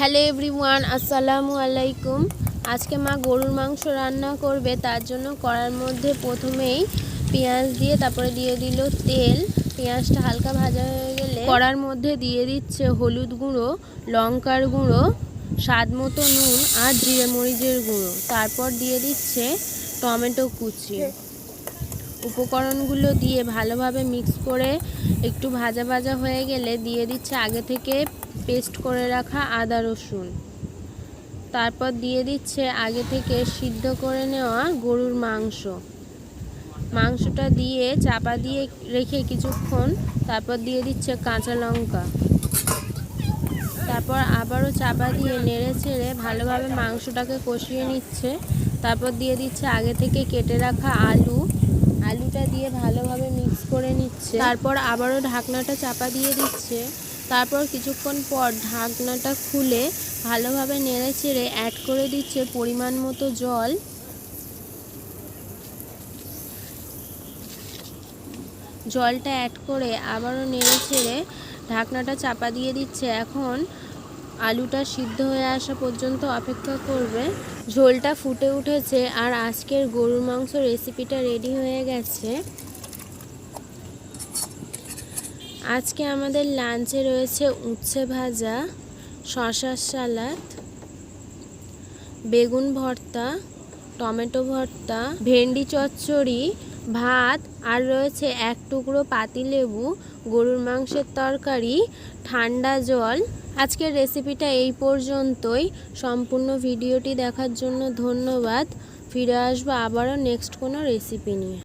Hello everyone, আসসালামু আলাইকুম। আজকে মা গরুর মাংস রান্না করবে, তার জন্য কড়ার মধ্যে প্রথমেই পেঁয়াজ দিয়ে তারপরে দিয়ে দিল তেল। পেঁয়াজটা হালকা ভাজা হয়ে গেলে কড়ার মধ্যে দিয়ে দিচ্ছে হলুদ গুঁড়ো, লঙ্কার গুঁড়ো, স্বাদ মতো নুন আর জিরে মরিচের গুঁড়ো। তারপর দিয়ে দিচ্ছে টমেটো কুচি। উপকরণগুলো দিয়ে ভালোভাবে মিক্স করে একটু ভাজা ভাজা হয়ে গেলে দিয়ে দিচ্ছে আগে থেকে পেস্ট করে রাখা আদা রসুন। তারপর দিয়ে দিচ্ছে আগে থেকে সিদ্ধ করে নেওয়া গরুর মাংস। মাংসটা দিয়ে চাপা দিয়ে রেখে কিছুক্ষণ তারপর দিয়ে দিচ্ছে কাঁচা লঙ্কা। তারপর আবারও চাপা দিয়ে নেড়ে ছেড়ে ভালোভাবে মাংসটাকে কষিয়ে নিচ্ছে। তারপর দিয়ে দিচ্ছে আগে থেকে কেটে রাখা আলু। আলুটা দিয়ে ভালোভাবে মিক্স করে নিচ্ছে। তারপর আবারও ঢাকনাটা চাপা দিয়ে দিচ্ছে। তারপর কিছুক্ষণ পর ঢাকনাটা খুলে ভালোভাবে নেড়ে চেড়ে অ্যাড করে দিচ্ছে পরিমাণ মতো জল। জলটা অ্যাড করে আবারও নেড়ে চেড়ে ঢাকনাটা চাপা দিয়ে দিচ্ছে। এখন আলুটা সিদ্ধ হয়ে আসা পর্যন্ত অপেক্ষা করবে। ঝোলটা ফুটে উঠেছে আর আজকের গরুর মাংস রেসিপিটা রেডি হয়ে গেছে। আজকে আমাদের লাঞ্চে রয়েছে উচ্ছে ভাজা, শশার সালাদ, বেগুন ভর্তা, টমেটো ভর্তা, ভেন্ডি চচ্চড়ি, ভাত, আর রয়েছে এক টুকরো পাতিলেবু, গরুর মাংসের তরকারি, ঠান্ডা জল। আজকের রেসিপিটা এই পর্যন্তই। সম্পূর্ণ ভিডিওটি দেখার জন্য ধন্যবাদ। ফিরে আসব আবারও নেক্সট কোনো রেসিপি নিয়ে।